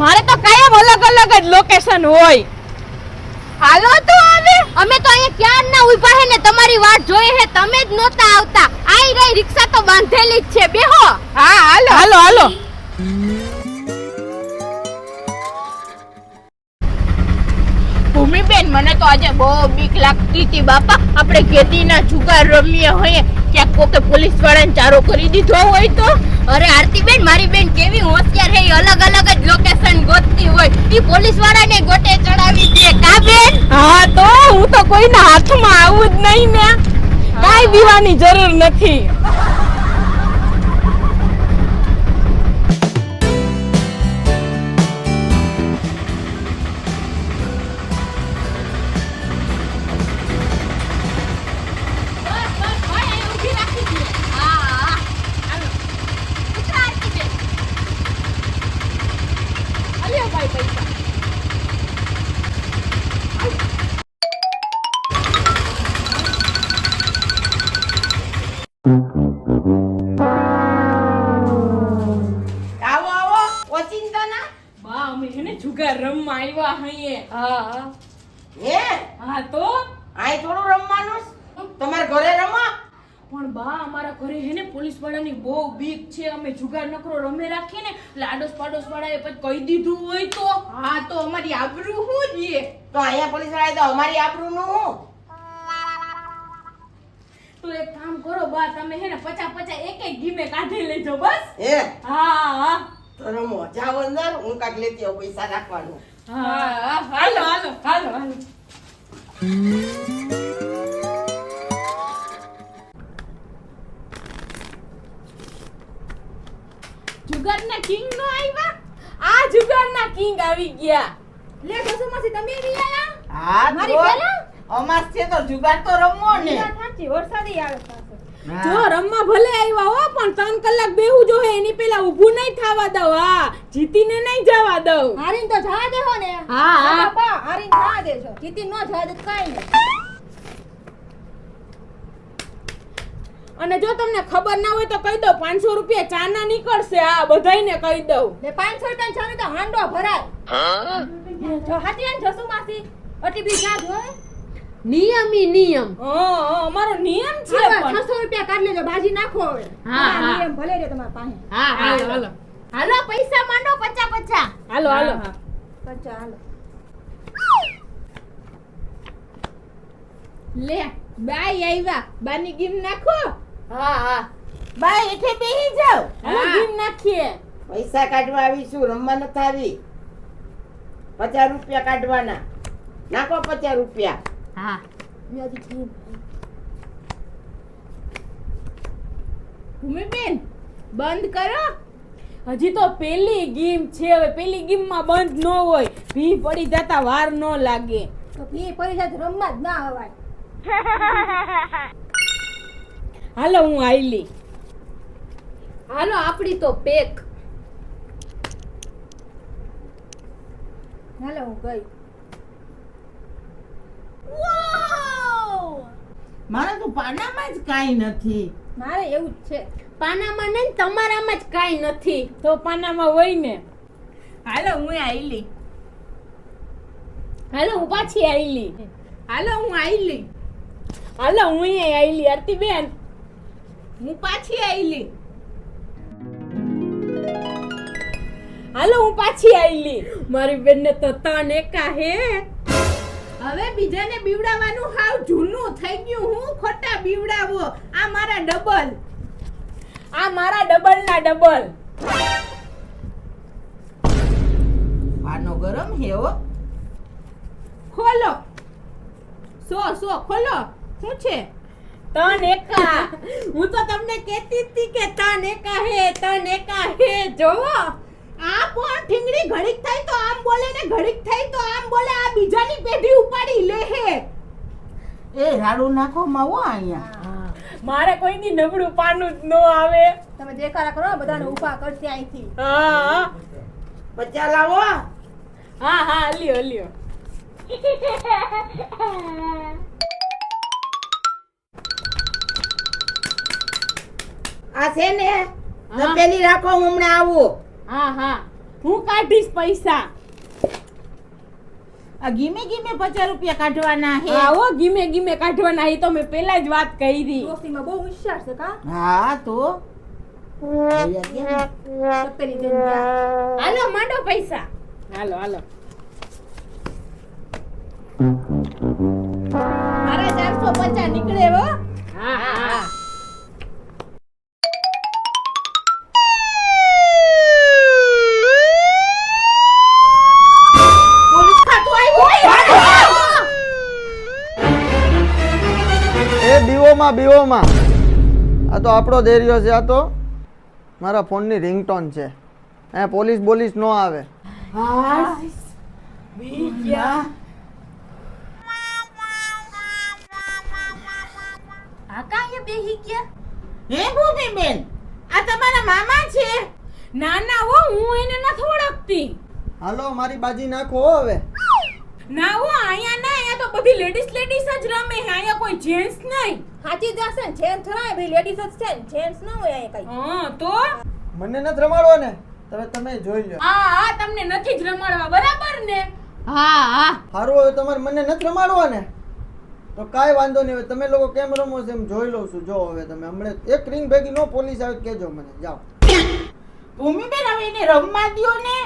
મારે તો કાયમ અલગ અલગ જ લોકેશન હોય. હાલો તો હવે. અમે તો અહીંયા ક્યાં ના ઊભા હે ને તમારી વાટ જોઈએ હે તમે જ નહોતા આવતા. આઈ રહી રિક્ષા તો બાંધેલી જ છે. બેહો. હા હાલો. હાલો હાલો. મને તો આજે બહુ બીક લાગતી હતી બાપા. આપણે ખેતીના જુગાર રમીએ હોઈએ ક્યાંક કોકે પોલીસ વાળાને ચારો કરી દીધો હોય તો. અરે આરતી બેન મારી બેન કેવી હોશિયાર હે અલગ અલગ જ લોકેશન ગોતતી હોય. ઈ પોલીસ વાળાને ગોટે ચડાવી દે. કા બેન? હા તો હું તો કોઈના હાથમાં આવું જ નહીં ને. કાઈ બીવાની જરૂર નથી. બા અમારા ઘરે હે ને પોલીસ વાળાની બહુ બીક છે. અમે જુગાર નકરો રમે રાખીએ ને એટલે આડોશ પાડોશ વાળાએ પછી કહી દીધું હોય તો. હા તો અમારી આબરૂ શું જોઈએ તો અહીંયા પોલીસ વાળાએ તો અમારી આબરૂ નું તો એક કામ કરો બા તમે હે ને પચા પચા એક એક ગીમે કાઢી લેજો બસ. હે? હા. હા તો રમો જાઓ અંદર હું કાંઈક લેતી આવું પૈસા રાખવાનું. હા હાલો હાલો હાલો હાલો. જુગારના કિંગ નો આવ્યા આ જુગારના કિંગ આવી ગયા. લે કસુમાસી તમે બી આયા? હા મારી પહેલા? અમાસ છે તો જુગાર તો રમવો ને. સાચી વરસાદી આવે જો રમવા ભલે આવ્યા હો પણ ત્રણ કલાક બેહું જો હે એની પેલા ઊભું નહીં થવા દઉં. હા જીતીને નહીં જવા દઉં. હારીન તો જવા દેહો ને. હા, હા. બાપા હારીન જવા દેજો. જીતી ન જવા દે કાઈ નહીં. અને જો તમને ખબર ના હોય તો કહી દઉં પાંચસો રૂપિયા ચાના નીકળશે આ બધાયને કહી દઉં. ને 500 ટન છાને તો હાંડો ભરાય. જો હાથી આન જસુ માસી? અટી બી જા જોય નિયમી નિયમ. હા અમારો નિયમ છે પણ. 600 રૂપિયા કાઢ લેજો ભાજી નાખો હવે. હા, નિયમ ભલે રે તમારા પાસે. હા હાલો. હાલો. હાલો પૈસા માંડો પચા પચા હાલો હાલો. પચા હાલો. લે બાય આવ્યા. બાની ગીમ નાખો. હા હા. બેહી. નાખીએ. પૈસા કાઢવા આવીશું રમવા નથી આવી. પચાસ રૂપિયા કાઢવાના. નાખો પચાસ રૂપિયા. હા. ભૂમિબેન બંધ કરો. હજી તો પેલી ગેમ છે હવે પેલી ગેમમાં બંધ ન હોય. ભી પડી જતા વાર ન લાગે. તો ભી પડી જતા રમવા જ ના હવાય. હાલો હું આઈલી હાલો આપડી તો પેક. હાલો હું ગઈ. મારે તો પાનામાં જ કાંઈ નથી. મારે એવું જ છે. પાનામાં નહીં તમારામાં જ કાંઈ નથી. તો પાનામાં હોય ને. હાલો હું આઈલી હાલો હું પાછી આઈલી હાલો હું આઈલી હાલો હું આઈલી આરતી બેન હું પાછી આઈલી હાલો હું પાછી આઈલી મારી બેનને તો તન એકા હે હવે બીજાને બીવડાવવાનું હાવ જૂનું થઈ ગયું. હું ખોટા બીવડાવો? આ મારા ડબલ. આ મારા ડબલ ના ડબલ. આનો ગરમ હે હો. ખોલો. સો સો ખોલો. શું છે? તન એકા. હું તો તમને કહેતી હતી કે તન એકા હે તન એકા હે. જોવો. આ પણ ઠીંગડી ઘડીક થાય તો આમ બોલે ને ઘડીક થાય તો આમ બોલે. આ બીજાની પેઢી ઉપાડી લે હે. એ રાડું નાખો માવો અહીંયા. મારે કોઈ દી નબળું પાનું જ ન આવે. તમે દેખાડા કરો બધાને ઊભા કરશે અહીંથી. હા. બચ્ચા લાવો. હા હા લ્યો લ્યો. આ છે ને હા. પેલી રાખો હું હમણાં આવું. હા હા. હું કાઢીશ પૈસા. આ ગીમે ગીમે પચાસ રૂપિયા કાઢવાના હે. આવો ગીમે ગીમે કાઢવાના હે તો મેં પેલા જ વાત કરી. દોસ્તીમાં બહુ હોશિયાર છે કા? હા તો. હાલો માંડો પૈસા. હાલો હાલો. મારા ચારસો પચાસ નીકળે હો હા હા. બીઓમાં બીઓમાં. આ તો આપણો જ છે આ તો. મારા ફોનની રિંગટોન છે. એ પોલીસ બોલીસ ન આવે. હે? ભૂમિબેન આ તમારા મામા છે? ના ના હો હું એને નથી ઓળખતી. હાલો મારી બાજી નાખો હવે. ના હો અહીંયા ના અહીંયા તો બધી લેડીઝ લેડીઝ જ રમે છે અહીંયા કોઈ જેન્ટ્સ નહીં. સાચી જ હશે ને જેન્ટ્સ થોડા ભાઈ લેડીઝ જ છે ને જેન્ટ્સ ના હોય અહીંયા કઈ. હા તો? મને નથી રમાડવો ને તમે તમે જોઈ લો હા હા તમને નથી જ રમાડવા બરાબર ને? હા હા. હારું હવે તમારે મને નથી રમાડવો ને? તો કાંઈ વાંધો નહીં હવે તમે લોકો કેમ રમો છો એમ જોઈ લઉં છું. જો હવે તમે હમણાં એક રિંગ ભેગી નો પોલીસ આવે કેજો મને જાઓ. ભૂમિબેન હવે એને રમવા દ્યો ને.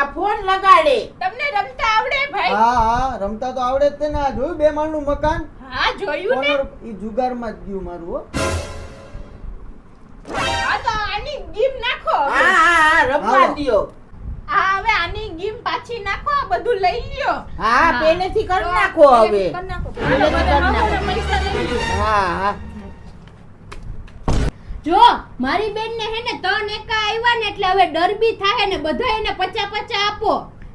આ ફોન લગાડે. તમને રમતા આવડે ભાઈ? હા હા રમતા તો આવડે જ તે ને. આ જોયું બે માળનું મકાન? હા જોયું ને. ઈ જુગારમાં જ ગયું મારું હો. હા તો આની ગીમ નાખો. હા હા હા રમવા દિયો. હા હવે આની ગીમ પાછી નાખો આ બધું લઈ લ્યો. હા. પેલેથી કરી નાખો હવે. કરી નાખો. હા હા. જો મારી બેન ને હે ને ત્રણ એકા આવ્યા ને એટલે હવે ડરબી થાય ને બધા એને પચા પચા આપો.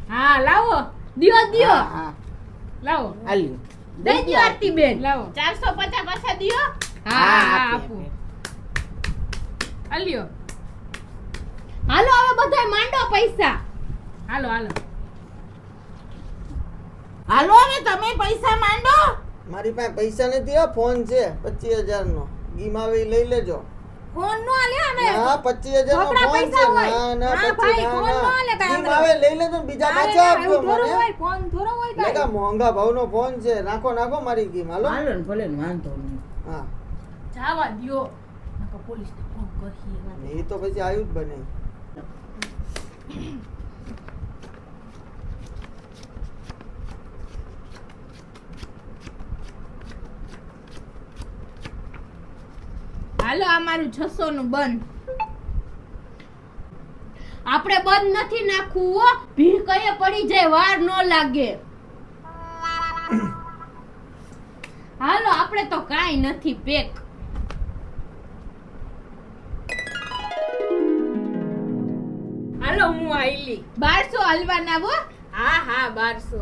હા લાવો. દિયો દિયો. લાવો. હાલ્યો. દઈ દ્યો આરતી બેન. લાવો. ચારસો પચાસ પાછા દિયો. હા, આપો હા આપી, આપું અલ્યો હાલો હવે બધાય માંડો પૈસા. હાલો હાલો. હાલો ને તમે પૈસા માંડો? મારી પાસે પૈસા નથી ફોન છે પચીસ હજાર નો ગીમાવી લઈ લેજો. ફોન નો આલે અમે. ના 25000 નો ફોન છે. ના ના હા, ભાઈ, ના ફોન નો. આલે ના કાંઈ ગીમ લઈ લેજો તો બીજા પાછા આપજો મને ફોન થોડો હોય મેં કહા મોંઘા ભાવનો ફોન છે. નાખો નાખો મારી ગીમ. હાલો. હાલો ને ભલે ને વાંધો નહીં. હા. જાવા દ્યો. પોલીસ ને ફોન કરી એ તો પછી આવ્યું જ બને. હાલો આ મારું 600 નું બંધ આપણે બંધ નથી નાખવું હો. ભીડ કયે પડી જાય વાર ન લાગે. હાલો આપણે તો કાઈ નથી પેક. હાલો હું આઈલી બારસો હલવાના હો. હા હા બારસો.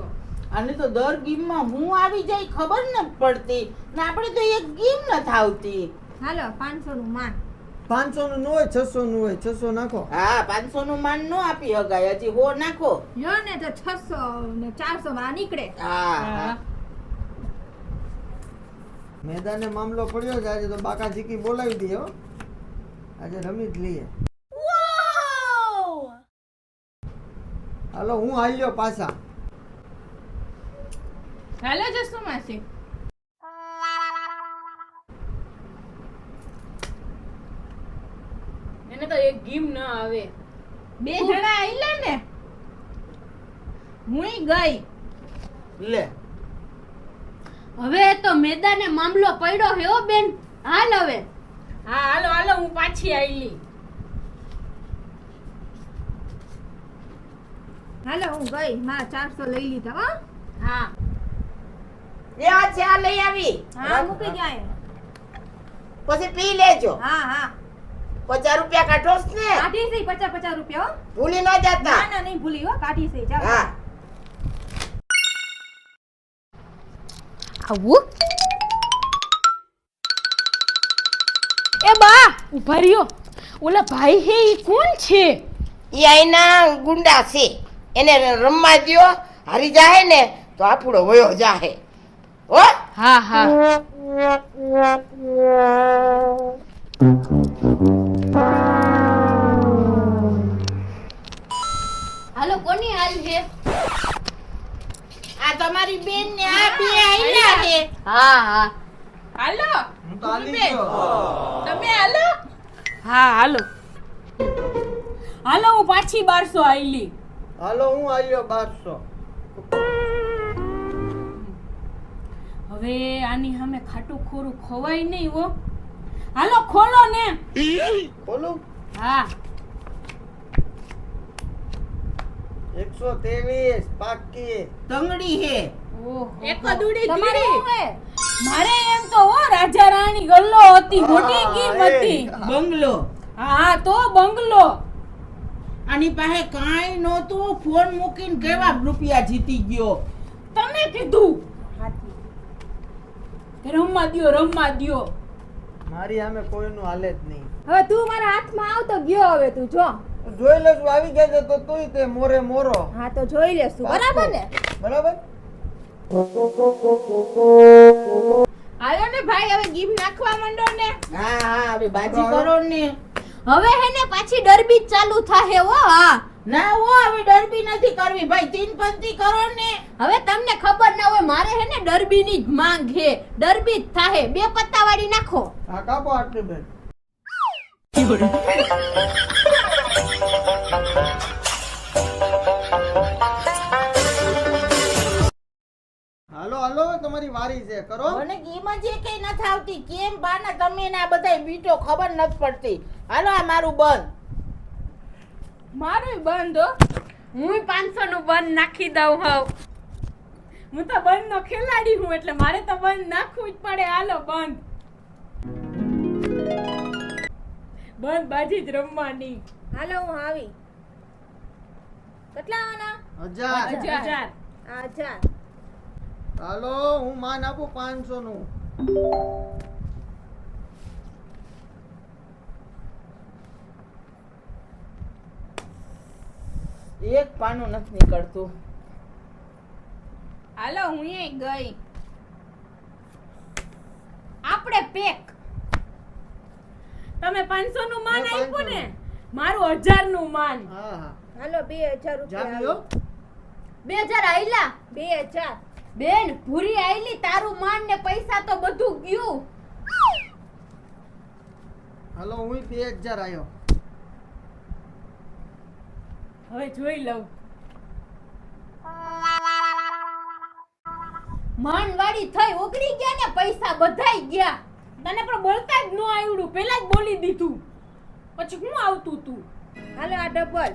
અને તો દર ગીમમાં હું આવી જાય ખબર ન પડતી. ને આપણે તો એક ગીમ ન થાવતી હાલો પાંચસો નું માન. પાંચસો નું ન હોય 600 નું હોય છસો નાખો. હા પાંચસો નું માન નો આપી હગાય હજી હો નાખો. યો ને તો છસો ને ચારસો માં નીકળે. હા મેદાને મામલો પડ્યો છે આજે તો બાકા જીકી બોલાવી દે હો. આજે રમી જ લઈએ. હાલો હું હાલ્યો પાછા. હાલો જસુ માસી એને તો એક ગીમ ન આવે. બે જણા આઈલા ને? હુંય ગઈ. લે. હવે તો મેદાને મામલો પડ્યો હે બેન. હાલ હવે. હા હાલો હાલો હું પાછી આઈલી હાલો હું ગઈ. મા ચારસો લઈ લીધા હો. હા. એ આ છે આ લઈ આવી. હા મૂકી જાય પછી પી લેજો. હા હા. પચાસ રૂપિયા કાઢો ને. કાઢી છે પચાસ પચાસ રૂપિયા હો. ભૂલી ન જતા. ના ના નહીં ભૂલી હો. કાઢી છે ચાલો હા. આવું. એ બા ઊભા રહ્યો. ઓલા ભાઈ હે ઈ કોણ છે? ઈ આઈના ગુંડા છે. એને રમવા દ્યો હારી જાહે ને તો આપણો વયો જાહે. હો? હા હા. કોની હાલ છે? આ તમારી બેન ને આ બે આઈલા છે. હા હા. હાલો હું તો હાલી ગયો તમે હાલો. હા હાલો. હાલો હું પાછી બારસો આઈલી હાલો હું આવ્યો બારસો. હવે આની સામે ખાટું ખોરું ખવાય નહીં હો. હાલો ખોલો ને. બોલું. હા. એકસો ત્રેવીસ પાકી તંગડી હે. એક દુડી તમારે મારે એમ તો હો રાજા રાણી ગલ્લો હતી મોટી ગીમ હા, હતી. એ. બંગલો. હા તો બંગલો. આની પાસે કાંઈ નહોતું ફોન મૂકીને કેવા રૂપિયા જીતી ગયો? તમે કીધું. રમવા દ્યો રમવા દ્યો. મારી સામે કોઈનું હાલે જ નહીં. હવે તું મારા હાથમાં આવતો ગયો હવે તું જો. જોઈ લેશું આવી જાય તો તુંય તે મોરે મોરો. હા તો જોઈ લેશું. બરાબર ને? બરાબર? આવ્યો ને ભાઈ હવે ગીમ નાખવા માંડો ને. હા હા હવે બાજી કરો ને. હવે હે ને પાછી ડરબી ચાલુ થાહે હો હા. ના હો હવે ડરબી નથી કરવી. ભાઈ તીન પંક્તિ કરો ને. હવે તમને ખબર ના હોય મારે હે ને ડરબી ની જ માંગ હે. ડરબી જ થાહે. બે પત્તા વાળી નાખો. હા કાપો આટલી બેન. હાલો હાલો તમારી વારી છે કરો. મને ગીમ જે કઈ નથી આવતી કેમ બાના તમે ને આ બધા બીટો ખબર નથી પડતી. હાલો આ મારું બંધ મારું બંધ હો. હું પાંચસો નું બંધ નાખી દઉં હાવ. હું તો બંધ નો ખેલાડી હું એટલે મારે તો બંધ નાખવું જ પડે. હાલો બંધ. બંધ બાજી જ રમવાની. હાલો હું આવી. કેટલા આવવાના? હજાર. હજાર. હજાર. હાલો હું માન આપું પાંચસો નું એક પાનું નથી નીકળતું. હાલો હું એ ગઈ. આપણે પેક. તમે પાંચસો નું માન આપ્યું ને 500 નું. મારું હજારનું માન. હા હા. હાલો બે હજાર રૂપિયા બે હજાર આયલા? બે હજાર. બેન ભૂરી આયલી તારું માન ને પૈસા તો બધું ગયું. હાલો હું બે હજાર આવ્યો હવે જોઈ લઉં. માનવાડી થઈ ઓગળી ગયા ને પૈસા બધાય ગયા. તને પણ બોલતા જ ન આવડું. પેલા જ બોલી દીધું. પછી હું આવતું તું? હાલો આ ડબલ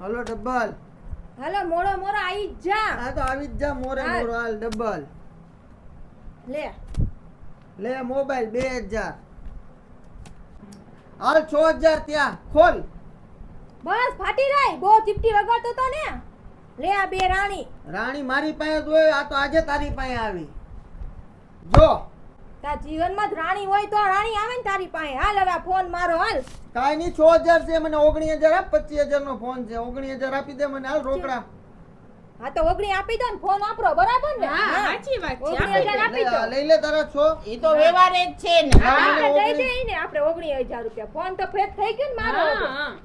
હાલો ડબલ હાલો મોડો મોડો આવી જ જા. હા તો આવી જ જા મોરે મોરો હાલ ડબલ લે. લે મોબાઈલ બે હજાર હાલ છ હજાર ત્યાં. ખોલ. બસ ફાટી રહી બહુ ચીપટી વગાડતો તો ને. લે આ બે રાણી. રાણી મારી પાસે જ આ તો આજે તારી પાસે આવી. જો. તાર જીવનમાં જ રાણી હોય તો રાણી આવે ને તારી પાસે. હાલ હવે ફોન મારો હાલ. કાઈ નહીં છ હજાર છે મને ઓગણીસ હજાર આપ પચીસ હજાર નો ફોન છે. ઓગણી હજાર આપી દે મને હાલ રોકડા. હા તો ઓગણી આપી દો ને ફોન આપરો બરાબર ને? હા. સાચી વાત છે. ઓગણી હજાર આપી દો. લઈ લે તારા છો. એ તો વ્યવહાર જ છે ને. હા, દઈ દે ને આપણે ઓગણી હજાર રૂપિયા. ફોન તો ફેક થઈ ગયો ને મારો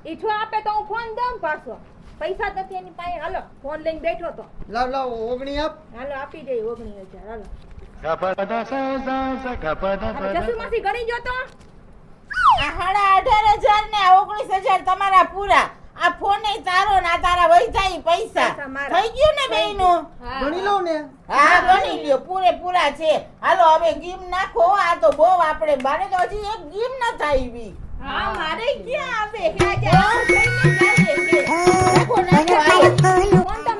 એ ઈ છો આપે તો હું ફોન દઉં પાછો. પૈસા નથી એની પાસે. હાલો ફોન લઈને બેઠો તો. લાવ લાવ ઓગણી આપ. હાલો આપી દે ઓગણી હજાર હાલો. હવે જસુમાસી ગણી જો તો? આ સાડા અઢાર હજાર ને ઓગણીસ હજાર તમારા પૂરા. આ ફોન તારો ને આ તારા વહી પૈસા. પૈસા થઈ ગયું ને બેયનું ગણી લઉં ને. હા ગણી લ્યો. પૂરેપૂરા છે. હાલો હવે ગીમ નાખો. આ તો બહુ આપણે મારે તો હજી એક ગીમ ન આવી હા. મારે ક્યાં આવે? નાખો નાખો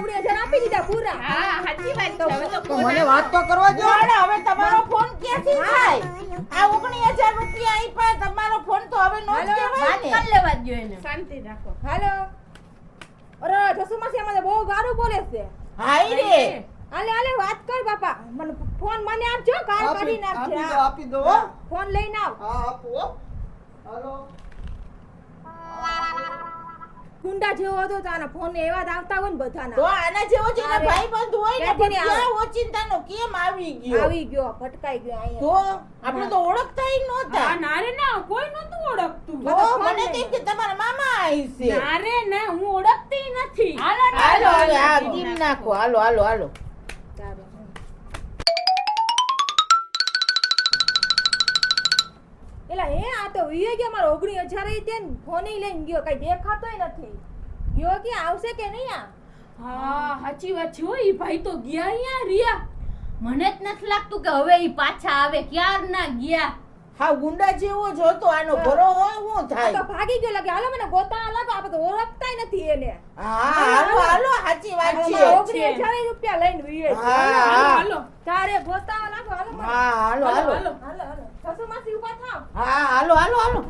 પૈસા તને આપી દીધા પૂરા. હા સાચી વાત તો હવે તો મને વાત તો કરવા દો હવે તમારો ફોન ક્યાંથી થાય? આ ઓગણીસ હજાર રૂપિયા આપ્યા તમારો ફોન તો હવે નો કહેવાય. વાત કર લેવા દો એને. શાંતિ રાખો. હાલો. અરે જસુમાસી અમારે બહુ ગારું બોલે છે. હાય રે. હાલે હાલે વાત કર બાપા. મને ફોન મને આપજો કાલ કરી નાખજો આપજે આપી દો આપી દો ફોન લઈને આવ. હા આપો હો. હાલો. કુંડા જેવો હતો તો આના ફોન એવા જ આવતા હોય ને બધાના. તો આના જેવો છે ને ભાઈ બંધ હોય ને? ક્યાં ઓચિંતાનો કેમ આવી ગયો? આવી ગયો ભટકાઈ ગયો અહીંયા. તો આપણે તો ઓળખતા ય નહોતા. હા ના રે ના કોઈ નતું ઓળખતું. તો મને તેમ કે તમારા મામા આવી છે. ના રે ના હું ઓળખતી નથી. હાલો હાલો હાલો નાખો. હાલો હાલો હાલો. તારે. તો વીએ ગયા મારો ઓગણી હજાર ત્યાં ફોની લઈને ગયો કઈ દેખાતોય નથી. ગયો કે આવશે કે નહીં આ? હા સાચી વાત છે એ ભાઈ તો ગયા અહીંયા રિયા મને જ નથી લાગતું કે હવે એ પાછા આવે ક્યાર ના ગયા? હા ગુંડા જેવો જોતો આનો ભરો હોય હું થાય? તો ભાગી ગયો લાગે. હાલો મને ગોતા લાગો આપણે તો ઓળખતાય નથી એને. હા હાલો હાલો સાચી વાત છે. ઓગણી હજાર રૂપિયા લઈને હા હા. હાલો. તારે ગોતા લાગો હાલો હા હાલો હાલો. હાલો હાલો હાલો. સસુ માસી ઊભા થાવ. હા હાલો હાલો હાલો.